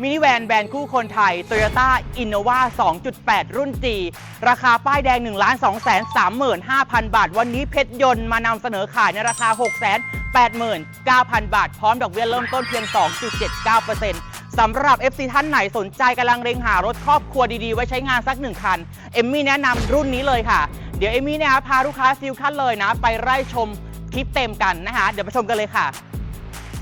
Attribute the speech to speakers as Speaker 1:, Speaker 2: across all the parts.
Speaker 1: มินิแวนแบรนด์คู่คนไทย Toyota Innova 2.8 รุ่น G ราคาป้ายแดง 1 2 3 5 0 0 0 บาท วันนี้เพชรยนต์มานำเสนอขายในราคา 689,000 บาท พร้อมดอกเบี้ยเริ่มต้นเพียง 2.79%สำหรับ FC ท่านไหนสนใจกำลังเร็งหารถครอบครัวดีๆ ไว้ใช้งานสักหนึ่งคัน เอมมี่แนะนำรุ่นนี้เลยค่ะ เดี๋ยวเอมมี่เนี่ยพาลูกค้าซิลคันเลยนะ ไปไล่ชมคลิปเต็มกันนะคะ เดี๋ยวไปชมกันเลยค่ะ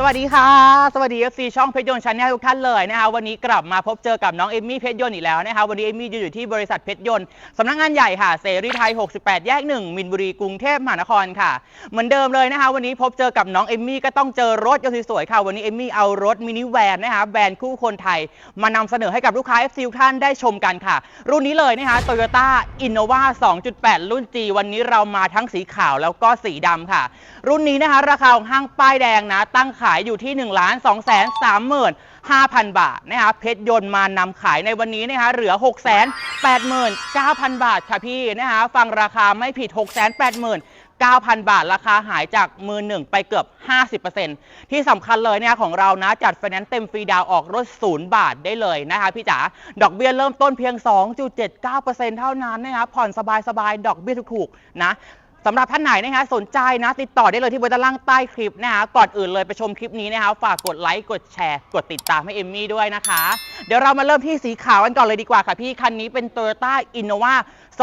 Speaker 1: สวัสดีค่ะ สวัสดี FC ช่องเพชรยนต์ชันแนลทุกท่านเลยนะคะวันนี้กลับมาพบเจอกับน้องเอมมี่เพชรยนต์อีกแล้วนะคะวันนี้เอมมี่อยู่อยู่ที่บริษัทเพชรยนต์สำนักงานใหญ่ค่ะเสรีไทย 68 แยก 1 มินบุรีกรุงเทพมหานครค่ะ เหมือนเดิมเลยนะคะวันนี้พบเจอกับน้องเอมมี่ก็ต้องเจอรถยนต์สวยๆค่ะวันนี้เอมมี่เอารถมินิแวนนะคะแบรนด์คู่คนไทย มานำเสนอให้กับลูกค้า FC ทุกท่านได้ชมกันค่ะ รุ่นนี้เลยนะคะ Toyota Innova 2.8 รุ่น G วันนี้เรามาทั้งสีขาวแล้วก็สีดำค่ะ รุ่นนี้นะคะราคาของห้างป้ายแดงนะตั้งขาายอยู่ที่1 2 3 3 5,000บาทนะคะเพชรยนต์มานำขายในวันนี้นะคะเหลือ 6 8 9 0 0 0 บาทค่ะพี่นะคะฟังราคาไม่ผิด 6 8 9 0 0 9,000 บาท ราคาหายจากมือหนึ่งไปเกือบ 50%ที่สำคัญเลยเนี่ยของเรานะ จัดไฟแนนซ์เต็มฟรีดาวออกรถศูนย์บาทได้เลยนะคะพี่จ๋าดอกเบี้ยเริ่มต้นเพียง 2.79%เท่านั้นนะคะผ่อนสบายๆ ดอกเบี้ยถูกๆ นะ สำหรับท่านไหนนะคะสนใจนะติดต่อได้เลยที่บนด้านล่างใต้คลิปนะคะก่อนอื่นเลยไปชมคลิปนี้นะคะฝากกดไลค์กดแชร์ กดติดตามให้เอมมี่ด้วยนะคะ เดี๋ยวเรามาเริ่มที่สีขาวกันก่อนเลยดีกว่าค่ะพี่คันนี้เป็น Toyota Innova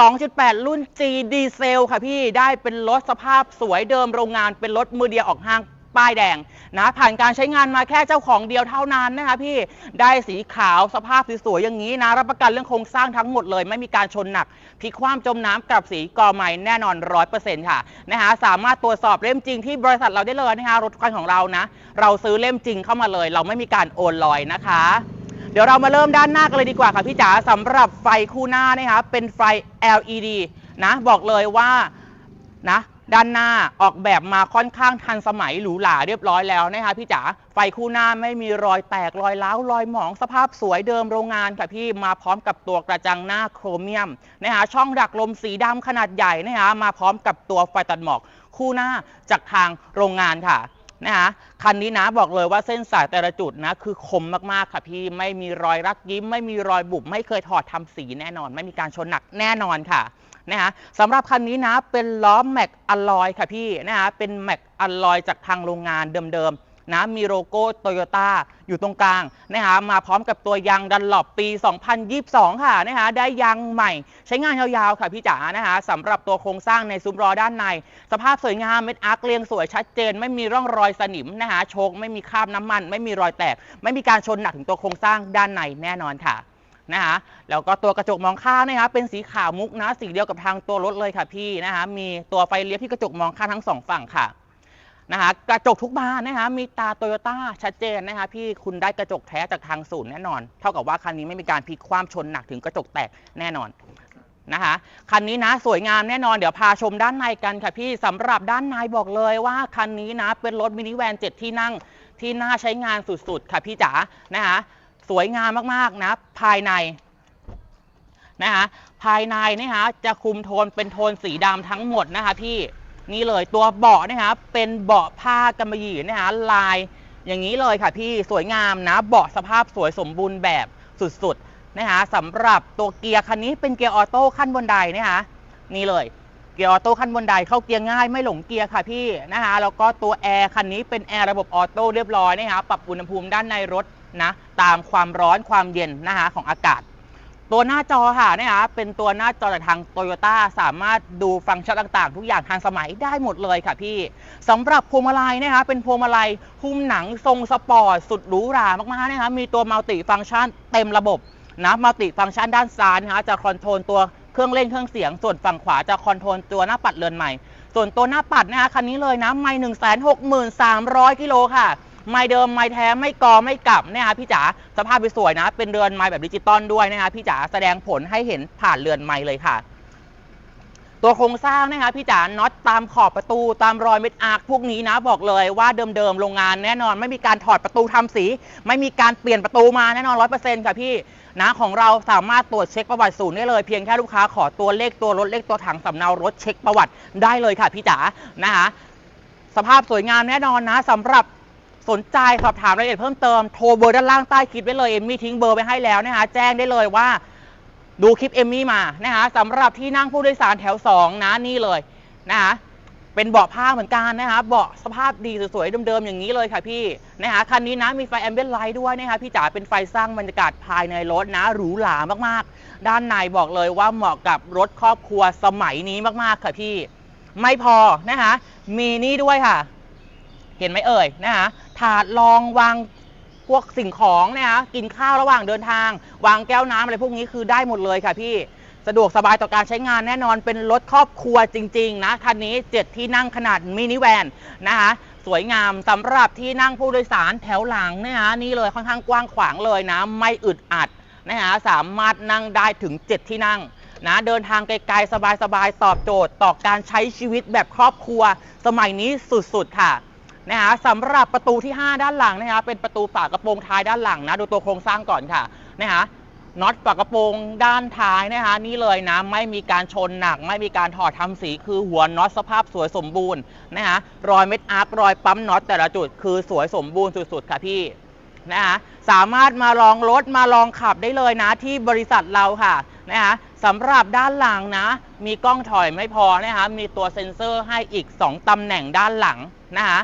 Speaker 1: 2.8 รุ่น G ดีเซลค่ะพี่ได้เป็นรถสภาพสวยเดิมโรงงานเป็นรถมือเดียวออกห้าง ป้ายแดงนะ ผ่านการใช้งานมาแค่เจ้าของเดียวเท่านั้นนะคะพี่ ได้สีขาวสภาพสวยๆอย่างนี้นะ รับประกันเรื่องโครงสร้างทั้งหมดเลย ไม่มีการชนหนักพลิกคว่ำจมน้ำกับสีกอใหม่แน่นอน100%ค่ะนะคะสามารถตรวจสอบเล่มจริงที่บริษัทเราได้เลยนะคะรถคันของเรานะ เราซื้อเล่มจริงเข้ามาเลย เราไม่มีการโอนลอยนะคะเดี๋ยวเรามาเริ่มด้านหน้ากันเลยดีกว่าค่ะพี่จ๋าสำหรับไฟคู่หน้านะคะเป็นไฟ LED นะบอกเลยว่านะ ด้านหน้าออกแบบมาค่อนข้างทันสมัยหรูหราเรียบร้อยแล้วนะคะพี่จ๋าไฟคู่หน้าไม่มีรอยแตกรอยร้าวรอยหมองสภาพสวยเดิมโรงงานค่ะพี่มาพร้อมกับตัวกระจังหน้าโครเมียมนะคะช่องดักลมสีดำขนาดใหญ่นะคะมาพร้อมกับตัวไฟตัดหมอกคู่หน้าจากทางโรงงานค่ะนะคะคันนี้นะบอกเลยว่าเส้นสายแต่ละจุดนะคือคมมากๆค่ะพี่ไม่มีรอยรักยิ้ม ไม่มีรอยบุบไม่เคยถอดทำสีแน่นอน ไม่มีการชนหนักแน่นอนค่ะ นะคะสำหรับคันนี้นะเป็นล้อแม็กอลลอยค่ะพี่นะคะเป็นแม็กอลลอยจากทางโรงงานเดิมๆนะมีโลโก้โตโยต้าอยู่ตรงกลางนะคะมาพร้อมกับตัวยางดันหลบปี 2022 ค่ะนะคะได้ยางใหม่ ใช้งานยาวๆค่ะพี่จ๋านะคะสำหรับตัวโครงสร้างในซุ้มล้อด้านใน สภาพสวยงามเม็ดอาร์คเรียงสวยชัดเจน ไม่มีร่องรอยสนิมนะคะโชคไม่มีคราบน้ำมัน ไม่มีรอยแตก ไม่มีการชนหนักถึงตัวโครงสร้างด้านในแน่นอนค่ะ นะคะแล้วก็ตัวกระจกมองข้างนะคะเป็นสีขาวมุกนะสีเดียวกับทางตัวรถเลยค่ะพี่นะคะมีตัวไฟเลี้ยวที่กระจกมองข้างทั้งสองฝั่งค่ะนะคะกระจกทุกบานนะคะมีตาโตโยต้าชัดเจนนะคะพี่คุณได้กระจกแท้จากทางศูนย์แน่นอน เท่ากับว่าคันนี้ไม่มีการพลิกคว่ำชนหนักถึงกระจกแตกแน่นอนนะคะคันนี้นะสวยงามแน่นอนเดี๋ยวพาชมด้านในกันค่ะพี่สำหรับด้านในบอกเลยว่าคันนี้นะเป็นรถมินิแวนเจ็ดที่นั่งที่น่าใช้งานสุดๆ ค่ะพี่จ๋านะคะ สวยงามมากๆนะภายในนะคะภายในนะคะจะคุมโทนเป็นโทนสีดำทั้งหมดนะคะพี่นี่เลยตัวเบาะนะคะเป็นเบาะผ้ากำมะหยี่นะคะลายอย่างนี้เลยค่ะพี่สวยงามนะเบาะสภาพสวยสมบูรณ์แบบสุดๆนะคะสำหรับตัวเกียร์คันนี้เป็นเกียร์ออโต้ขั้นบนไดนะคะนี่เลยเกียร์ออโต้ขั้นบนไดเข้าเกียร์ง่ายไม่หลงเกียร์ค่ะพี่นะคะแล้วก็ตัวแอร์คันนี้เป็นแอร์ระบบออโต้เรียบร้อยนะคะปรับอุณหภูมิด้านในรถนะตามความร้อนความเย็นนะคะของอากาศ ตัวหน้าจอค่ะนะคะเป็นตัวหน้าจอจากทางโตโยต้าสามารถดูฟังก์ชันต่างๆ ทุกอย่างทันสมัยได้หมดเลยค่ะพี่สำหรับพวงมาลัยนะคะเป็นพวงมาลัยหุ้มหนังทรงสปอร์ตสุดหรูหรามากๆนะคะมีตัวมัลติฟังก์ชันเต็มระบบนะมัลติฟังก์ชันด้านซ้ายนะคะจะคอนโทรลตัวเครื่องเล่นเครื่องเสียง ส่วนฝั่งขวาจะคอนโทรลตัวหน้าปัดเรือนใหม่ ส่วนตัวหน้าปัดนะคะคันนี้เลยนะไม่หนึ่งแสนหกหมื่นสามร้อยกิโลค่ะ ไม่เดิมไม่แท้ไม่กอไม่กลับนะคะพี่จ๋าสภาพสวยนะ เป็นเรือนไม้แบบดิจิตอลด้วยนะคะพี่จ๋าแสดงผลให้เห็นผ่านเรือนไม้เลยค่ะตัวโครงสร้างนะคะพี่จ๋าน็อตตามขอบประตูตามรอยเม็ดอาร์คพวกนี้นะบอกเลยว่าเดิมๆโรงงานแน่นอน ไม่มีการถอดประตูทำสี ไม่มีการเปลี่ยนประตูมาแน่นอนร้อยเปอร์เซ็นต์ค่ะพี่นะของเราสามารถตรวจเช็คประวัติศูนย์ได้เลยเพียงแค่ลูกค้าขอตัวเลขตัวรถเลขตัวถังสำเนารถเช็คประวัติได้เลยค่ะพี่จ๋านะคะสภาพสวยงามแน่นอนนะสำหรับ สนใจสอบถามรายละเอียดเพิ่มเติมโทรเบอร์ด้านล่างใต้คลิปไว้เลยเอมมี่ทิ้งเบอร์ไว้ให้แล้วนะคะแจ้งได้เลยว่าดูคลิปเอมมี่มานะคะสำหรับที่นั่งผู้โดยสารแถว 2 นะนี่เลยนะคะเป็นเบาะผ้าเหมือนกันนะคะเบาะสภาพดีสวยๆเดิมๆอย่างนี้เลยค่ะพี่นะคะคันนี้นะมีไฟแอมเบียนไลท์ด้วยนะคะพี่จ๋าเป็นไฟสร้างบรรยากาศภายในรถนะหรูหรามากๆ ด้านในบอกเลยว่าเหมาะกับรถครอบครัวสมัยนี้มากๆค่ะพี่ ไม่พอนะคะมีนี่ด้วยค่ะ เห็นไหมเอ่ยนะคะถาดรองวางพวกสิ่งของนะคะกินข้าวระหว่างเดินทาง วางแก้วน้ำอะไรพวกนี้คือได้หมดเลยค่ะพี่สะดวกสบายต่อการใช้งานแน่นอนเป็นรถครอบครัวจริง ๆ นะ คันนี้ 7 ที่นั่งขนาดมินิแวนนะคะสวยงามสำหรับที่นั่งผู้โดยสารแถวหลังนะคะนี่เลยค่อนข้างกว้างขวางเลยนะ ไม่อึดอัดนะคะสามารถนั่งได้ถึง 7 ที่นั่งนะเดินทางไกลๆสบายๆตอบโจทย์ ต่อการใช้ชีวิตแบบครอบครัว สมัยนี้สุดๆค่ะ นะคะสำหรับประตูที่ 5 ด้านหลังนะคะเป็นประตูฝากระโปรงท้ายด้านหลังนะดูตัวโครงสร้างก่อนค่ะนะคะน็อตฝากระโปรงด้านท้ายนะคะนี่เลยนะไม่มีการชนหนัก ไม่มีการถอดทำสีคือหัวน็อตสภาพสวยสมบูรณ์นะคะรอยเม็ดอาร์ครอยปั๊มน็อตแต่ละจุดคือสวยสมบูรณ์สุดๆค่ะพี่นะคะสามารถมาลองรถมาลองขับได้เลยนะที่บริษัทเราค่ะนะคะสำหรับด้านหลังนะ มีกล้องถอยไม่พอนะคะมีตัวเซ็นเซอร์ให้อีก 2ตำแหน่งด้านหลังนะคะ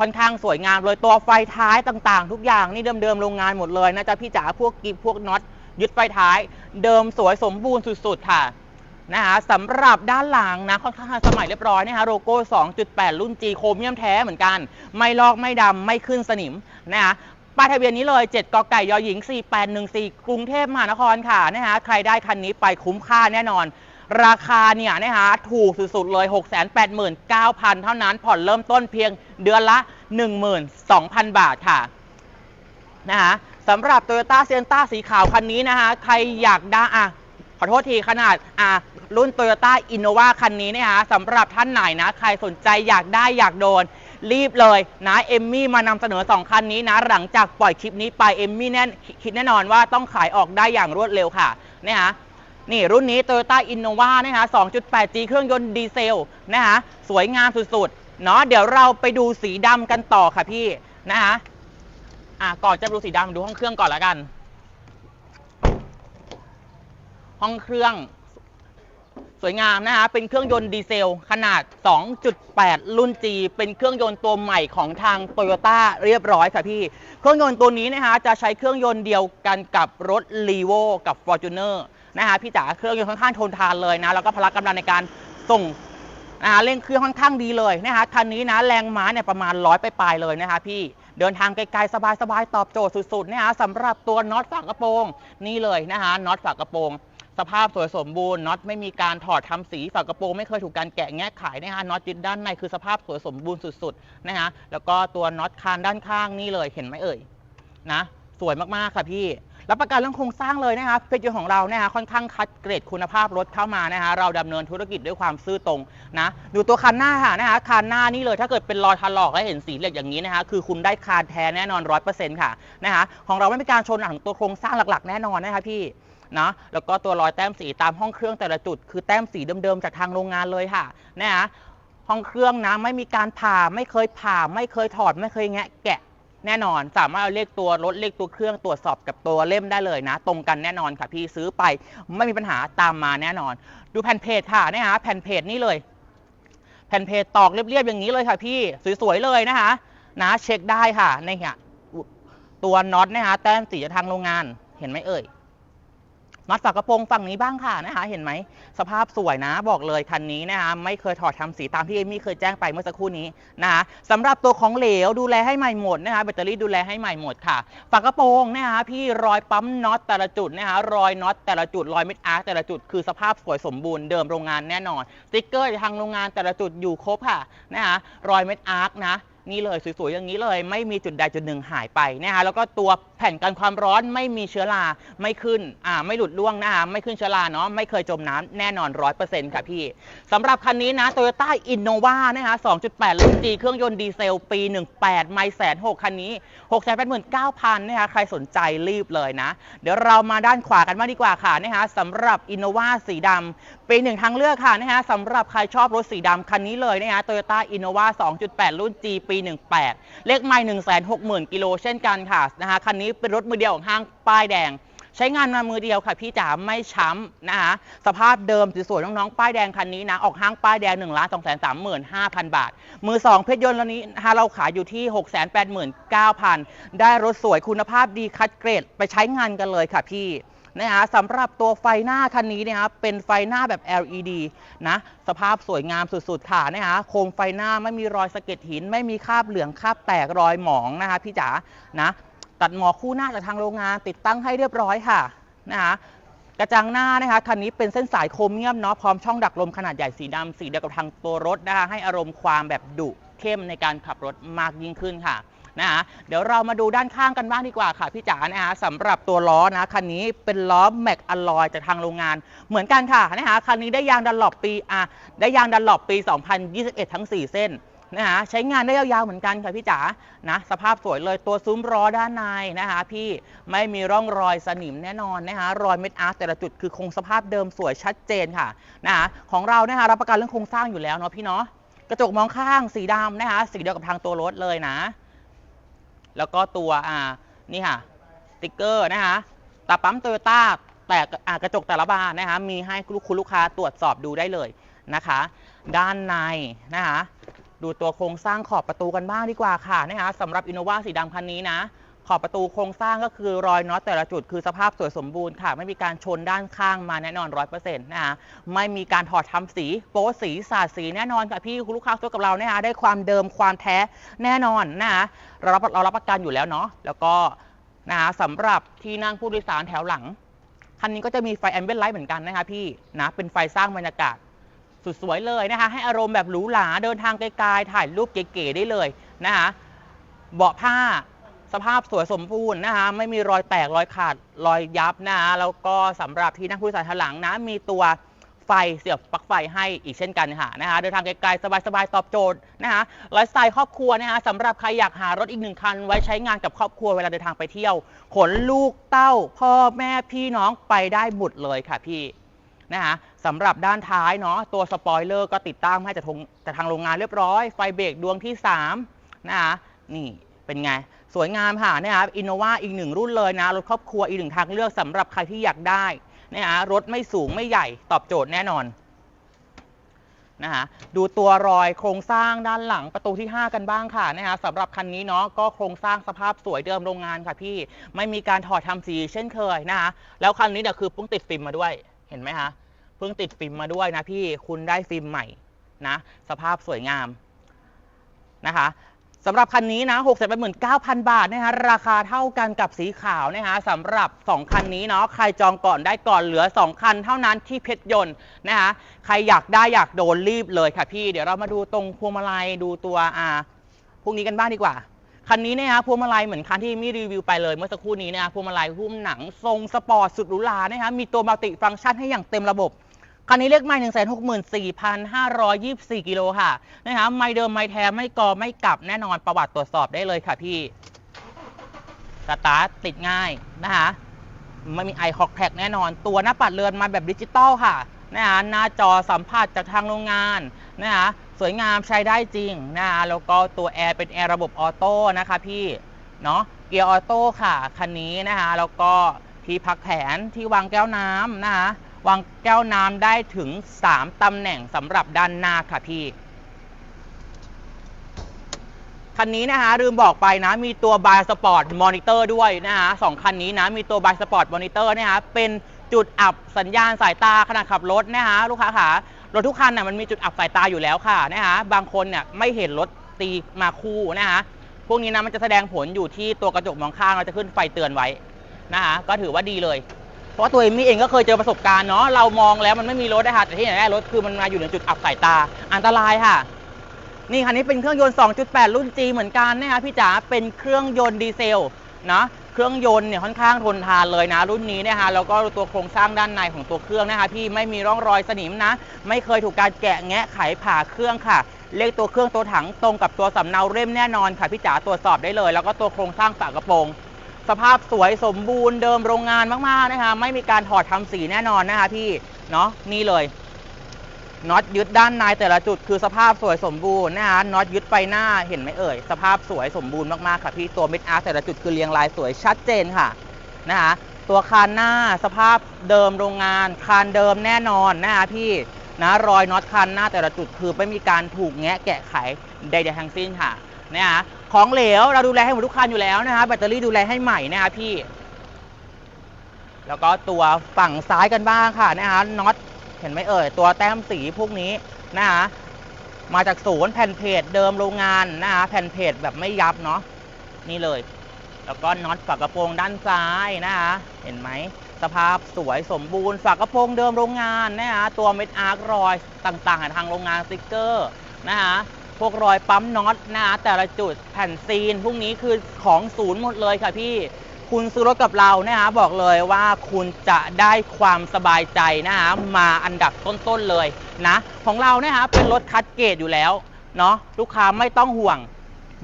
Speaker 1: ค่อนข้างสวยงามเลยตัวไฟท้ายต่างๆ ทุกอย่างนี่เดิมๆโรงงานหมดเลยนะจ๊ะพี่จ๋าพวกกิฟพวกน็อตยึดไฟท้าย เดิมสวยสมบูรณ์สุดๆค่ะนะคะสำหรับด้านหลังนะค่อนข้างสมัยเรียบร้อยนะคะโลโก้ 2.8 รุ่น G โครเมียมแท้เหมือนกัน ไม่ลอกไม่ดำไม่ขึ้นสนิมนะคะป้ายทะเบียนนี้เลย 7กไก่ยอหญิง 4814 กรุงเทพมหานครค่ะนะคะใครได้คันนี้ไปคุ้มค่าแน่นอน ราคาเนี่ยนะคะถูกสุดๆเลย 689,000 เท่านั้น ผ่อนเริ่มต้นเพียงเดือนละ 12,000 บาทค่ะนะคะสำหรับ Toyota s i e n t a สีขาวคันนี้นะคะใครอยากได้อะขอโทษทีขนาดอะรุ่น Toyota Innova คันนี้เนะคะสำหรับท่านไหนนะใครสนใจอยากได้อยากโดนรีบเลยนะเอมมี่มานำเสนอ 2 คันนี้นะ หลังจากปล่อยคลิปนี้ไปเอมมี่แน่นคิดแน่นอนว่าต้องขายออกได้อย่างรวดเร็วค่ะนะคะ นี่รุ่นนี้ Toyota Innova นะคะ 2.8G เครื่องยนต์ดีเซลนะคะสวยงามสุดๆ เนาะเดี๋ยวเราไปดูสีดำกันต่อค่ะพี่นะคะอะก่อนจะดูสีดำดูห้องเครื่องก่อนล้วกัน ห้องเครื่องสวยงามนะคะ เป็นเครื่องยนต์ดีเซล ขนาด 2.8 รุ่น G เป็นเครื่องยนต์ตัวใหม่ของทาง t o y ยต้เรียบร้อยค่ะพี่ เครื่องยนต์ตัวนี้นะคะจะใช้เครื่องยนต์เดียวกันกับรถ r e v o กับ Fortuner นะคะพี่จ๋าเครื่องยนต์ค่อนข้างทนทานเลยนะแล้วก็พละกำลังในการส่งนะคะเร่งเครื่องค่อนข้างดีเลยนะคะคันนี้นะแรงม้าเนี่ยประมาณร้อยไปปลายเลยนะคะพี่เดินทางไกลๆสบายๆตอบโจทย์สุดๆนะคะสำหรับตัวน็อตฝากระโปรงนี่เลยนะคะน็อตฝากระโปรง สภาพสวยสมบูรณ์น็อตไม่มีการถอดทำสีฝากระโปรงไม่เคยถูกการแกะแงะขายนะคะน็อตยึดด้านในคือสภาพสวยสมบูรณ์สุดๆนะคะแล้วก็ตัวน็อตคานด้านข้างนี่เลยเห็นไหมเอ่ยนะสวยมากๆค่ะพี่ รับประกันเรื่องโครงสร้างเลยนะคะเพจยนต์ของเรานะคะค่อนข้างคัดเกรดคุณภาพรถเข้ามานะคะเราดำเนินธุรกิจด้วยความซื่อตรงนะดูตัวคันหน้าค่ะนะคะคันหน้านี่เลยถ้าเกิดเป็นรอยถลอกและเห็นสีเหล็กอย่างนี้นะคะคือคุณได้คานแท้แน่นอนร้อยเปอร์เซ็นต์ค่ะนะคะของเราไม่มีการชนหลังตัวโครงสร้างหลักๆ แน่นอนนะคะพี่นะแล้วก็ตัวรอยแต้มสีตามห้องเครื่องแต่ละจุด คือแต้มสีเดิมๆจากทางโรงงานเลยค่ะนะคะห้องเครื่องนะไม่มีการผ่าไม่เคยผ่าไม่เคยถอดไม่เคยแงะแกะ แน่นอนสามารถเอาเลขตัวรถเลขตัวเครื่องตรวจสอบกับตัวเล่มได้เลยนะ ตรงกันแน่นอนค่ะพี่ซื้อไปไม่มีปัญหาตามมาแน่นอน ดูแผ่นเพจค่ะนะฮะแผ่นเพจนี่เลย แผ่นเพจตอกเรียบๆอย่างนี้เลยค่ะพี่สวยๆเลยนะคะนะเช็คได้ค่ะในเนี่ยตัวน็อตนะคะแต้มสีจากทางโรงงานเห็นไหมเอ่ย น็อตฝากระโปรงฝั่งนี้บ้างค่ะนะคะ เห็นไหมสภาพสวยนะบอกเลยคันนี้นะคะไม่เคยถอดทำสีตามที่เอมี่เคยแจ้งไปเมื่อสักครู่นี้นะคะสำหรับตัวของเหลวดูแลให้ใหม่หมดนะคะแบตเตอรี่ดูแลให้ใหม่หมดค่ะฝากระโปรงนะคะพี่รอยปั๊มน็อตแต่ละจุดนะคะรอยน็อตแต่ละจุดรอยเม็ดอาร์คแต่ละจุดคือสภาพสวยสมบูรณ์เดิมโรงงานแน่นอนสติ๊กเกอร์ทางโรงงานแต่ละจุดอยู่ครบค่ะนะคะรอยเม็ดอาร์คนะ นี่เลยสวยๆอย่างนี้เลย ไม่มีจุดใดจุดหนึ่งหายไปนะคะแล้วก็ตัวแผ่นกันความร้อนไม่มีเชื้อราไม่ขึ้นอ่าไม่หลุดร่วงนะคะไม่ขึ้นเชื้อราเนาะไม่เคยจมน้ำแน่นอนร้อยเปอร์เซ็นต์ค่ะพี่สำหรับคันนี้นะ Toyota Innova นะคะ2.8รุ่น G เครื่องยนต์ดีเซลปี18ไม่แสนหกคันนี้6 8 9 0 0 0นะคะใครสนใจรีบเลยนะ เดี๋ยวเรามาด้านขวากันมากดีกว่าค่ะนะคะสำหรับ Innova สีดำ เป็นหนึ่งทางเลือกค่ะนะคะสำหรับใครชอบรถสีดำคันนี้เลยนะคะ Toyota Innova 2.8 รุ่น G ปี 18 เลขไม่1 6 0 0 0 0 กิโลเช่นกันค่ะนะคะคันนี้เป็นรถมือเดียวของห้างป้ายแดง ใช้งานมามือเดียวค่ะ พี่จ๋าไม่ช้ำนะคะสภาพเดิมสวยๆน้องๆป้ายแดงคันนี้นะออกห้างป้ายแดง1นึ่งล้านสองแสนสามหมื่นห้าพันบาท มือสองเพชรยนต์แล้วนี้นะคะเราขายอยู่ที่ 6 8 9 0 0 0 ได้รถสวยคุณภาพดีคัดเกรดไปใช้งานกันเลยค่ะพี่ นะคะสำหรับตัวไฟหน้าคันนี้เนะคะเป็นไฟหน้าแบบ LED นะสภาพสวยงามสุดๆค่ะนะคะโคมไฟหน้าไม่มีรอยสะเก็ดหิน ไม่มีคราบเหลืองคราบแตกรอยหมองนะคะพี่จ๋านะตัดหมอคู่หน้าจากทางโรงงานติดตั้งให้เรียบร้อยค่ะนะคะกระจังหน้านะคะคันนี้เป็นเส้นสายโครเมียมเนาะพร้อมช่องดักลมขนาดใหญ่สีดำสีเดียวกับทางตัวรถนะคะให้อารมณ์ความแบบดุเข้มในการขับรถมากยิ่งขึ้นค่ะ นะคะเดี๋ยวเรามาดูด้านข้างกันบ้างดีกว่าค่ะพี่จ๋านะคะสำหรับตัวล้อนะคันนี้เป็นล้อแม็กอลลอยจากทางโรงงาน เหมือนกันค่ะนะคะคันนี้ได้ยางดันหลบปีอะได้ยางดันหลบปี 2021 ทั้ง 4 เส้นนะคะใช้งานได้ยาวๆเหมือนกันค่ะพี่จ๋านะสภาพสวยเลยตัวซุ้มล้อด้านในนะคะพี่ไม่มีร่องรอยสนิมแน่นอนนะคะรอยเม็ดอาร์ตแต่ละจุดคือคงสภาพเดิมสวยชัดเจนค่ะนะคะของเรานะคะรับประกันเรื่องโครงสร้างอยู่แล้วเนาะพี่เนาะกระจกมองข้างสีดำนะคะสีเดียวกับทางตัวรถเลยนะ แล้วก็ตัวอ่านี่ค่ะสติ๊กเกอร์นะคะตาปั๊มโตโยต้าแต่อ่ากระจกแต่ละบานนะคะมีให้คุณลูกค้าตรวจสอบดูได้เลยนะคะ ด้านในนะคะดูตัวโครงสร้างขอบประตูกันบ้างดีกว่าค่ะนะคะสำหรับอินโนวาสีดำคันนี้นะ ขอบประตูโครงสร้างก็คือรอยน็อตแต่ละจุดคือสภาพสวยสมบูรณ์ค่ะ ไม่มีการชนด้านข้างมาแน่นอนร้อยเปอร์เซ็นต์นะคะไม่มีการถอดทำสีโป๊สีสาดสีแน่นอนค่ะพี่คุณลูกค้าซื้อกับเรานะคะได้ความเดิมความแท้แน่นอนนะคะเรารับเรารับประกันอยู่แล้วเนาะแล้วก็นะคะสำหรับที่นั่งผู้โดยสารแถวหลังคันนี้ก็จะมีไฟแอมเบนไลท์เหมือนกันนะคะพี่นะเป็นไฟสร้างบรรยากาศสุดสวยเลยนะคะ ให้อารมณ์แบบหรูหราเดินทางไกลๆถ่ายรูปเก๋ๆได้เลยนะคะเบาะผ้า สภาพสวยสมบูรณ์นะคะไม่มีรอยแตกรอยขาดรอยยับนะคะแล้วก็สำหรับที่นั่งผู้โดยสารทางหลังนะมีตัวไฟเสียบปลั๊กไฟให้อีกเช่นกันค่ะนะคะเดินทางไกลๆสบายๆตอบโจทย์นะคะไลฟ์สไตล์ครอบครัวนะคะสำหรับใครอยากหารถอีกหนึ่งคัน ไว้ใช้งานกับครอบครัวเวลาเดินทางไปเที่ยว ขนลูกเต้า พ่อแม่พี่น้องไปได้หมดเลยค่ะพี่นะคะสำหรับด้านท้ายเนาะตัวสปอยเลอร์ก็ติดตั้งให้จากทางจากทางโรงงานเรียบร้อย ไฟเบรกดวงที่3นะคะนี่เป็นไง สวยงามค่ะนะคะอินโนวาอีกหนึ่งรุ่นเลยนะ รถครอบครัวอีกหนึ่งทางเลือกสำหรับใครที่อยากได้นะคะรถไม่สูงไม่ใหญ่ตอบโจทย์แน่นอนนะคะดูตัวรอยโครงสร้างด้านหลังประตูที่ 5 กันบ้างค่ะนะคะสำหรับคันนี้เนาะก็โครงสร้างสภาพสวยเดิมโรงงานค่ะพี่ ไม่มีการถอดทำสีเช่นเคยนะคะแล้วคันนี้เนี่ยคือเพิ่งติดฟิล์มมาด้วยเห็นไหมคะเพิ่งติดฟิล์มมาด้วยนะพี่คุณได้ฟิล์มใหม่นะสภาพสวยงามนะคะ สำหรับคันนี้นะ6 8 9 0 0 0 บาทนะคะราคาเท่ากันกับสีขาวนะคะสำหรับ 2 คันนี้เนาะใครจองก่อนได้ก่อนเหลือ 2 คันเท่านั้นที่เพชรยนต์นะคะใครอยากได้อยากโดนรีบเลยค่ะพี่ เดี๋ยวเรามาดูตรงพวงมาลัยดูตัวอ่าพวกนี้กันบ้างดีกว่า คันนี้เนยนะพวงมาลัยเหมือนคันที่มีรีวิวไปเลยเมื่อสักครู่นี้นะคะพวงมาลัยหุ้มหนังทรงสปอร์ตสุดหรูหรานะคะมีตัวมัลติฟังก์ชันให้อย่างเต็มระบบ คันนี้เลขไม่หนึ่งแสนหกหมื่นสี่พันห้าร้อยยี่สิบสี่กิโลค่ะนะคะไม่เดิมไม่แท้ไม่กอไม่กลับแน่นอนประวัติตรวจสอบได้เลยค่ะพี่สตาร์ทติดง่ายนะคะไม่มีไอคอกแท็กแน่นอน ตัวหน้าปัดเรือนมาแบบดิจิตอลค่ะนะคะหน้าจอสัมผัสจากทางโรงงานนะคะสวยงามใช้ได้จริงนะคะแล้วก็ตัวแอร์เป็นแอร์ระบบออโต้นะคะพี่เนาะเกียร์ออโต้ค่ะ คันนี้นะคะแล้วก็ที่พักแผนที่วางแก้วน้ำนะคะ วางแก้วน้ำได้ถึง 3ตำแหน่งสำหรับด้านหน้าค่ะพี่คันนี้นะคะลืมบอกไปนะ มีตัวบายสปอร์ตมอนิเตอร์ด้วยนะคะสองคันนี้นะมีตัวบายสปอร์ตมอนิเตอร์นะคะเป็นจุดอับสัญญาณสายตาขณะขับรถนะคะลูกค้าค่ะรถทุกคันน่ะมันมีจุดอับสายตาอยู่แล้วค่ะนะคะบางคนเนี่ยไม่เห็นรถตีมาคู่นะคะพวกนี้นะมันจะแสดงผลอยู่ที่ตัวกระจกมองข้างเราจะขึ้นไฟเตือนไว้นะคะก็ถือว่าดีเลย เพราะตัวเอมี่เองก็เคยเจอประสบการณ์เนาะเรามองแล้วมันไม่มีรถนะคะแต่ที่ไหนได้รถคือมันมาอยู่ในจุดอับสายตาอันตรายค่ะ นี่คันนี้เป็นเครื่องยนต์ 2.8 รุ่น G เหมือนกันนะคะพี่จ๋าเป็นเครื่องยนต์ดีเซลนะเครื่องยนต์เนี่ยค่อนข้างทนทานเลยนะ รุ่นนี้นะคะแล้วก็ตัวโครงสร้างด้านในของตัวเครื่องนะคะพี่ไม่มีร่องรอยสนิมนะ ไม่เคยถูกการแกะแงะไขผ่าเครื่องค่ะ เลขตัวเครื่องตัวถังตรงกับตัวสำเนาเล่มแน่นอนค่ะพี่จ๋าตรวจสอบได้เลย แล้วก็ตัวโครงสร้างฝากระโปรง สภาพสวยสมบูรณ์เดิมโรงงานมากๆนะคะ ไม่มีการถอดทำสีแน่นอนนะคะพี่เนาะนี่เลยน็อตยึดด้านในแต่ละจุดคือสภาพสวยสมบูรณ์นะฮะน็อตยึดไปหน้าเห็นไหมเอ่ย สภาพสวยสมบูรณ์มากๆค่ะพี่ตัวเม็ดอาร์แต่ละจุดคือเรียงรายสวยชัดเจนค่ะนะคะตัวคานหน้าสภาพเดิมโรงงาน คานเดิมแน่นอนนะคะพี่นะรอยน็อตคานหน้าแต่ละจุดคือไม่มีการถูกแงะแกะไขใดๆทั้งสิ้นค่ะนะคะ ของเหลวเราดูแลให้หมดทุกคันอยู่แล้วนะคะแบตเตอรี่ดูแลให้ใหม่นะคะพี่ แล้วก็ตัวฝั่งซ้ายกันบ้างค่ะนะคะน็อตเห็นไหมเอ่ยตัวแต้มสีพวกนี้นะคะมาจากศูนย์แผ่นเพจเดิมโรงงานนะคะแผ่นเพจแบบไม่ยับเนาะนี่เลย แล้วก็น็อตฝากระโปรงด้านซ้ายนะคะเห็นไหมสภาพสวยสมบูรณ์ฝากระโปรงเดิมโรงงานนะคะตัวเม็ดอาร์ครอยต่างๆทางโรงงานสติกเกอร์นะคะ พวกรอยปั๊มน็อตนะคะแต่ละจุดแผ่นซีน พวกนี้คือของศูนย์หมดเลยค่ะพี่คุณซื้อรถกับเรานะฮะบอกเลยว่าคุณจะได้ความสบายใจนะฮะมาอันดับต้นๆเลยนะ ของเราเนี่ยฮะเป็นรถคัดเกรดอยู่แล้วเนาะลูกค้าไม่ต้องห่วง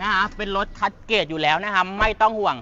Speaker 1: นะฮะเป็นรถคัดเกรดอยู่แล้วนะฮะไม่ต้องห่วง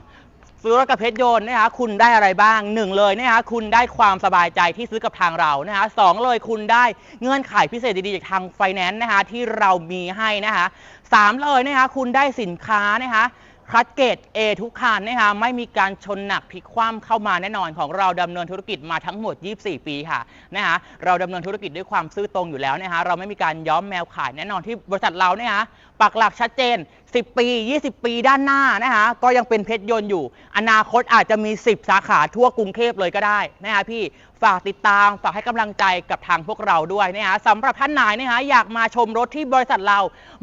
Speaker 1: ซื้อรถกับเพชรโยนนะคะคุณได้อะไรบ้างหนึ่งเลยนะคะคุณได้ความสบายใจที่ซื้อกับทางเรานะคะสองเลยคุณได้เงื่อนไขพิเศษดีๆจากทางไฟแนนซ์นะคะที่เรามีให้นะคะสามเลยนะคะคุณได้สินค้านะคะคัดเกรด A ทุกคันนะคะไม่มีการชนหนักพลิกคว่ำเข้ามาแน่นอนของเราดำเนินธุรกิจมาทั้งหมด 24 ปีค่ะนะคะเราดำเนินธุรกิจด้วยความซื่อตรงอยู่แล้วนะคะเราไม่มีการย้อมแมวขายแน่นอนที่บริษัทเราเนี่ยนะปักหลักชัดเจน10 ปี 20 ปีด้านหน้านะคะก็ยังเป็นเพชรยนต์อยู่ อนาคตอาจจะมี 10 สาขาทั่วกรุงเทพเลยก็ได้นะคะพี่ฝากติดตามฝากให้กำลังใจกับทางพวกเราด้วยนะคะสำหรับท่านไหนนะคะอยากมาชมรถที่บริษัทเรา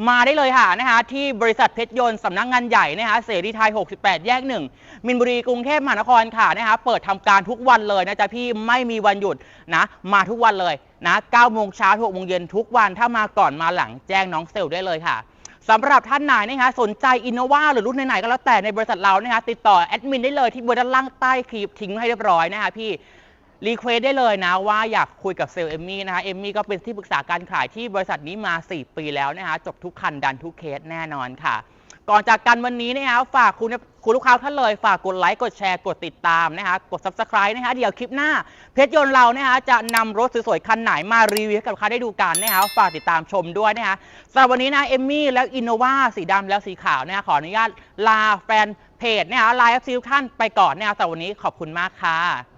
Speaker 1: มาได้เลยค่ะนะคะที่บริษัทเพชรยนต์สำนักงานใหญ่นะคะเสรีไทย 68 แยก1มินบุรีกรุงเทพมหานครค่ะนะคะเปิดทำการทุกวันเลยนะจ๊ะพี่ไม่มีวันหยุดนะมาทุกวันเลยนะ9โมงเช้า6โมงเย็นทุกวันถ้ามาก่อนมาหลังแจ้งน้องเซลล์ได้เลยค่ะ สำหรับท่านไหนนะคะสนใจอินโนวาหรือรุ่นไหนๆก็แล้วแต่ในบริษัทเรานะคะติดต่อแอดมินได้เลยที่บอร์ด้านล่างใต้คลิปทิ้งให้เรียบร้อยนะคะพี่รีเควสได้เลยนะว่าอยากคุยกับเซลล์เอมมี่นะคะเอมมี่ก็เป็นที่ปรึกษาการขายที่บริษัทนี้มา 4 ปีแล้วนะคะจบทุกคันดันทุกเคสแน่นอนค่ะ ก่อนจากกันวันนี้นะคะฝากคุณคุณลูกค้าท่านเลยฝากกดไลค์กดแชร์กดติดตามนะคะกด subscribe นะคะเดี๋ยวคลิปหน้า เพชรยนต์เรานะคะจะนำรถสวยๆคันไหนมารีวิวให้กับลูกค้าได้ดูกันนะคะฝากติดตามชมด้วยนะคะสำหรับวันนี้นะเอมมี่แล้วอินโนวาสีดำแล้วสีขาวนะคะขออนุญาตลาแฟนเพจนะคะไลฟ์ซีทุกท่านไปก่อนนะคะแต่วันนี้ขอบคุณมากค่ะ